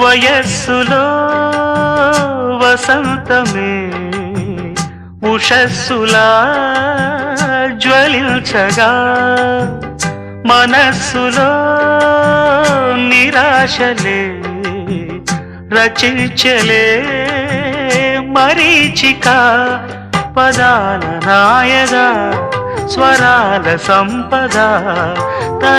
వయస్సులో వసంతమే ఉషస్సులా జ్వలించగా మనస్సులో నిరాశలే రచించలే మరీచిక పదాల నాయగా స్వరాల సంపద